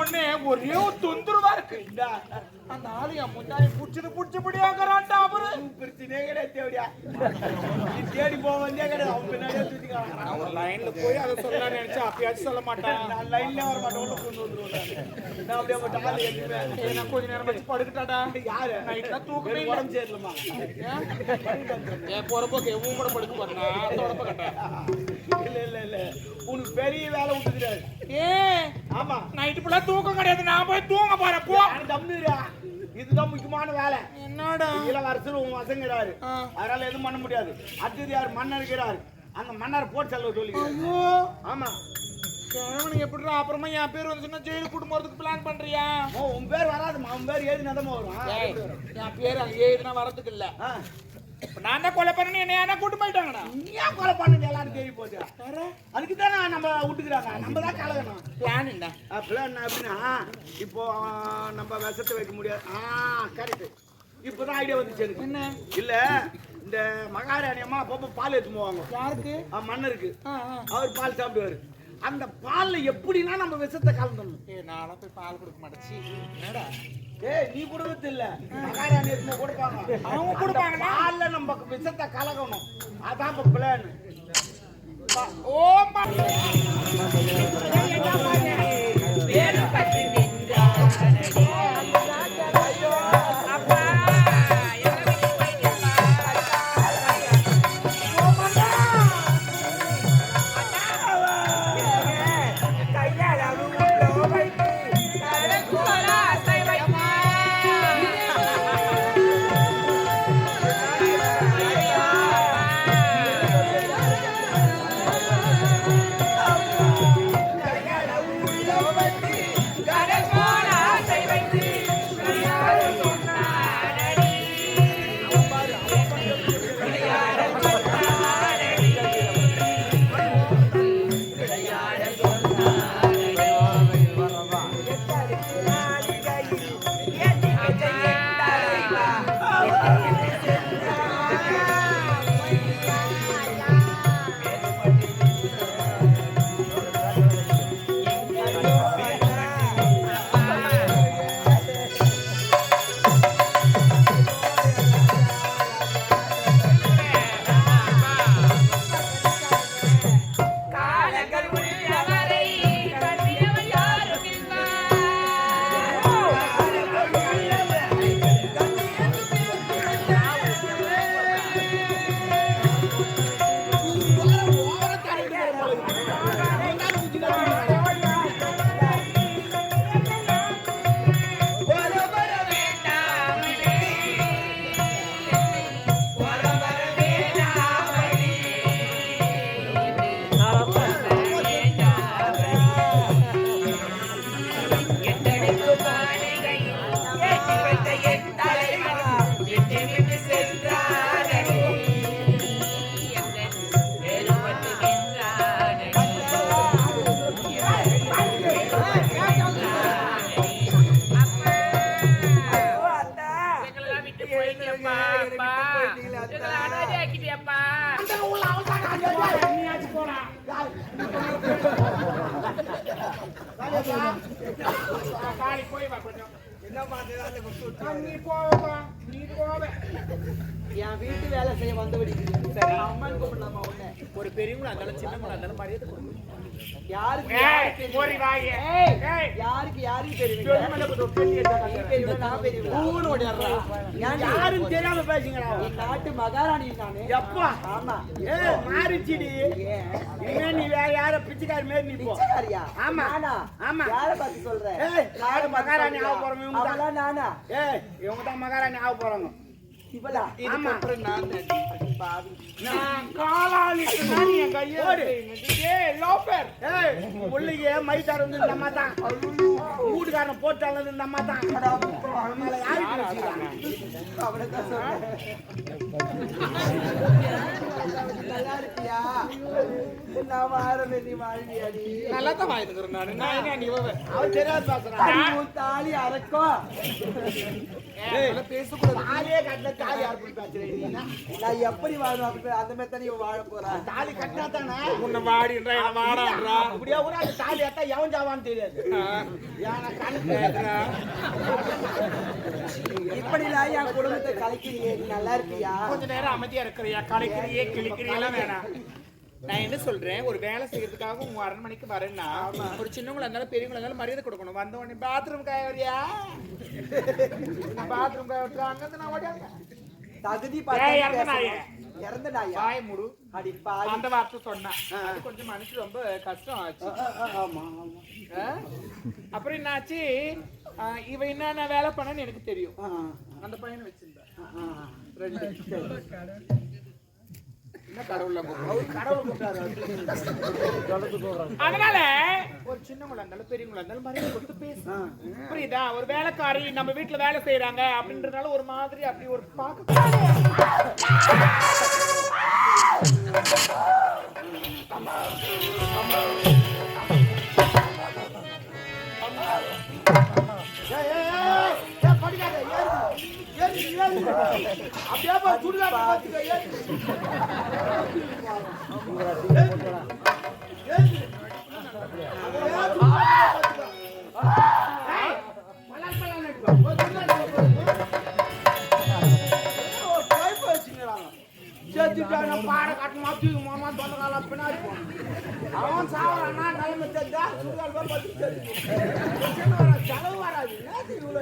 ஒண்ணு ஒரே தொந்தரவா இருக்கு. அந்த ஆளு என் முன்னாடி புடிச்சது புடிச்சபடியாங்கிறான்டா அவரு. பிரச்சனையே கிடையாது தேவடியா. நீ தேடி போக வந்தே கிடையாது. அவன் பின்னாடியே சுத்திக்கலாம் நான் ஒரு லைன்ல போய் அதை சொல்லலாம்னு நினைச்சா அப்பயாச்சும் சொல்ல மாட்டேன். நான் லைன்ல வர மாட்டேன். உள்ள கொண்டு வந்துருவேன். நான் அப்படியே மட்டும் ஆளு ஏய், நான் கொஞ்ச நேரம் வச்சு படுக்கட்டாடா. யாரு? நைட்ல தூக்கமே இல்லை. உடம்பு சரியில்லம்மா. ஏன் போறப்போக்கு உன் கூட படுக்க போறா அந்த உடம்ப கட்டேன். இல்ல இல்ல இல்ல. உனக்கு பெரிய வேலை விட்டுக்கிறாரு ஏ ஆமா நைட்டு ஃபுல்லா தூக்கம் கிடையாது. நான் போய் தூங்க போறேன். போ. தம்னுரா இதுதான் முக்கியமான வேலை. என்னடா? இளவரசர் உன் வசங்கிறாரு. அதனால எதுவும் பண்ண முடியாது. அடுத்தது யார் மன்னர் இருக்கிறார். அந்த மன்னர் போட்டு செல்ல சொல்லி ஆமா. கிழவனுக்கு எப்படிடா அப்புறமா என் பேர் வந்து சொன்னா ஜெயிலுக்கு கூட்டு போறதுக்கு பிளான் பண்றியா? உன் பேர் வராதுமா. உன் பேர் ஏது நதமா வரும்? என் பேர் எழுதுனா வரதுக்கு இல்ல. நான் தான் கொலை பண்ணி என்ன என்ன கூட்டு போயிட்டாங்கடா. நீ ஏன் கொலை பண்ணது எல்லாரும் தெரிய போச்சு? அதுக்கு தானே நம்ம விட்டுக்கிறாங்க. நம்ம தான் கலகணும். பிளான் என்ன என்ன அப்படின்னா இப்போ நம்ம விஷத்தை வைக்க முடியாது. ஆ கரெக்ட் இப்போதான் ஐடியா வந்துச்சு எனக்கு. என்ன? இல்ல இந்த மகாராணி அம்மா அப்பப்போ பால் எடுத்து போவாங்க. யாருக்கு? மன்னருக்கு. அவர் பால் சாப்பிடுவாரு. அந்த பால்ல எப்படின்னா நம்ம விஷத்தை கலந்துடணும். ஏய் நானும் போய் பால் கொடுக்க மாட்டேன். சீ, என்னடா? ஏய் நீ கொடுக்கறது இல்ல. மகாராணி எடுத்து கொடுப்பாங்க. அவங்க கொடுப்பாங்கன்னா? அந்த பால்ல நம்ம விஷத்தை கலக்கணும். அதான் இப்ப பிளான் ஓ என் வீட்டு வேலை செய்ய வந்தபடி சரி அம்மன் கூப்பிடலாமா உன்னை? ஒரு பெரியவங்களா இருந்தாலும் சின்னவங்களா இருந்தாலும் மரியாதை கொடுக்கணும் யாருக்கு யாருக்கு தெரியும்? யாருக்கு? ஏன்டி? யாரும் தெரியாம பேசுங்கடா நீ நாட்டு மகாராணி நானு எப்பா ஆமா ஏ மாறிச்சிடி இனிமே நீ வேற யார பிச்சைக்காரி மாரி நீ பிச்சைக்காரியா? ஆமா. ஆமா. யாரை பார்த்து சொல்ற? ஏய், நாடு மகாராணி? ஆகப் போறவங்க இவங்க தான். நானா? ஏய் இவங்க தான் மகாராணி ஆக போறாங்க இவளா? இதுக்கப்புறம் நான். நான் காலாளிக்கு தான் என். ஏய் லோபர் ஏய் அம்மா தான் வீட்டுக்காரன் போட்டாலும் இந்த அம்மா தான் நம்மள யாருக்கு. நல்லா தான் வாங்கிக்கிறேன் நான். என்ன நீ அவன் தெரியாது பேசுறான் தாலி எப்படி வாழணும் அந்த மாதிரி தானே வாழ போறா? தாலி கட்டின தானே? உன்னை வாடின்றா வாடான்றா? அப்படியே கூட அந்த தாலி ஏத்தா எவன் ஜாவான்னு தெரியாது. இப்படிலாம் என் குடும்பத்தை நல்லா இருப்பியா கொஞ்ச நேரம் அமைதியா இருக்கிறியா? கலைக்கிறியே கிழிக்கிறியெல்லாம் வேணாம். நான் என்ன சொல்றேன்? ஒரு வேலை செய்யறதுக்காக உங்க அரண்மனைக்கு வரேன்னா ஒரு சின்னவங்களா இருந்தாலும் பெரியவங்களா இருந்தாலும் மரியாதை கொடுக்கணும். வந்த உடனே பாத்ரூம் காய வரியா பாத்ரூம் காய விட்டு அங்கிருந்து நான் ஓடியாங்க தகுதி இறந்த நாயே. வாய முடு. அந்த வார்த்தை சொன்னேன் அது கொஞ்சம் மனசு ரொம்ப கஷ்டம் ஆச்சு. ஆமா ஆமா? அப்புறம் என்னாச்சு? இவ என்னென்ன வேலை பண்ணன்னு எனக்கு தெரியும். ஆ, அந்த பையனை வச்சிருந்தேன் ஆ, ஆ. ரெண்டு. என்ன? கடவுள் அதனால ஒரு சின்னவங்களா இருந்தாலும் பெரியவங்களா இருந்தாலும் மரியாதை கொடுத்து பேசு. புரியுதா? ஒரு வேலைக்காரி நம்ம வீட்டுல வேலை செய்யறாங்க அப்படின்றதுனால ஒரு மாதிரி அப்படி ஒரு பார்க்க ஒரு pipe வச்சுக்கிறாங்க. செத்துட்டானா, பாறை பின்னாடி அவன் சாவறானா, செலவு வராது.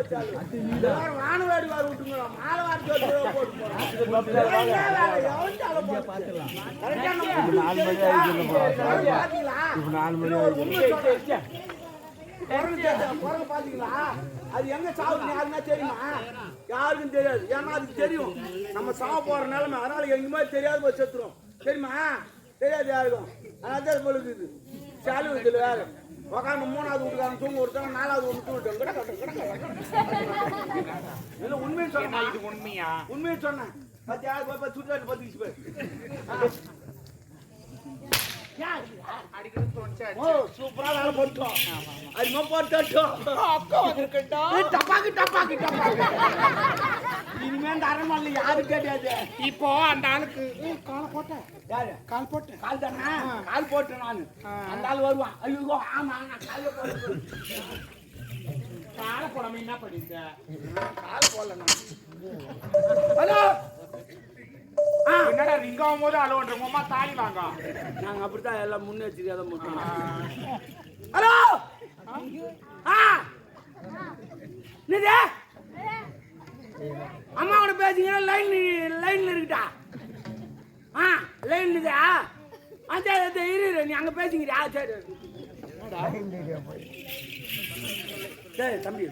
செலவு? எல்லாரும் வாரி விட்டுங்களா, மாலை வாரி போட்டு போகிறோம் ஒரு உண்மை குரங்கு பாத்தீங்களா? அது எங்க சாவுதுன்னு யாருன்னா தெரியுமா யாருக்கும் தெரியாது ஏன்னா அதுக்கு தெரியும் நம்ம சாவ போற நிலைமை அதனால எங்குமே தெரியாது போய் செத்துரும் தெரியுமா தெரியாது யாருக்கும் அதனால தான் பொழுது சாலு இதுல வேற. உக்காந்து மூணாவது வீட்டுக்காரன் தூங்க விட்டாங்க நாலாவது ஒன்று தூங்கிட்டோம் கிட கட்டு கிட கட்டு இல்ல உண்மையை சொன்னா. இது உண்மையா? உண்மையை சொன்னேன் பத்தியா போய் போய் சுற்றுலாட்டு பத்துக்கிச்சு போய். அடிக்கடி தோணுச்சு ஓ சூப்பரா வேலை போட்டோம் அது போட்டோம் டப்பாக்கு டப்பாக்கு டப்பாக்கு. இனிமே இந்த அரண்மனையில் யாரு கிடையாது இப்போ அந்த ஆளுக்கு காலை போட்டேன். யாரு? கால் போட்டேன். கால் தானே? கால் போட்டேன் நானு. அந்த ஆள் வருவான். ஐயோ ஆமா நான் காலைல போட்டேன் காலை போடாம என்ன பண்ணிருக்க? கால் போடல நான் ஹலோ? ஆ. என்னடா ரிங் ஆகும் போது அலோன்ற அம்மா தாலி வாங்க. நாங்க அப்படித்தான் எல்லாம் முன்னெச்சரிக்கையாக மட்டும் ஹலோ? ஆ. என்னது? பேசுங்க லைன் லைன்ல இருக்குடா ஆ லைன் இதா சரி சரி, இரு நீ அங்க பேசுங்கிறியா சரி சரி. தம்பி